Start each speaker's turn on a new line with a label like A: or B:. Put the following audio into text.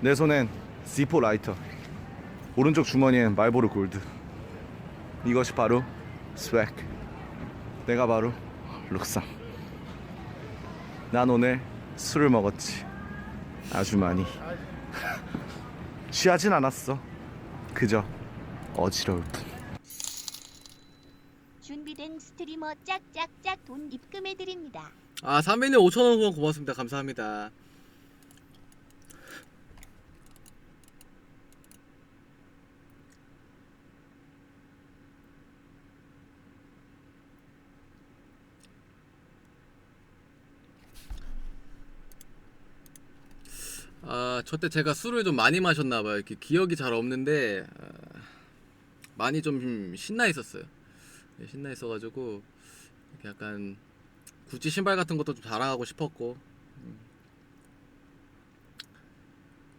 A: 내 손엔 C4 라이터 오른쪽 주머니엔 말보르 골드. 이것이 바로 스웩. 내가 바로 룩삼 난 오늘 술을 먹었지. 아주 많이. 취하진 않았어. 그저 어지러울 뿐.
B: 준비된 스트리머 짝짝짝 돈 입금해 드립니다.
C: 아 300님 5천원 후원 고맙습니다. 감사합니다 아, 저때 제가 술을 좀 많이 마셨나 봐요. 이렇게 기억이 잘 없는데 아, 많이 좀 신나 있었어요. 네, 신나 있어가지고 약간 구찌 신발 같은 것도 좀 자랑하고 싶었고 음,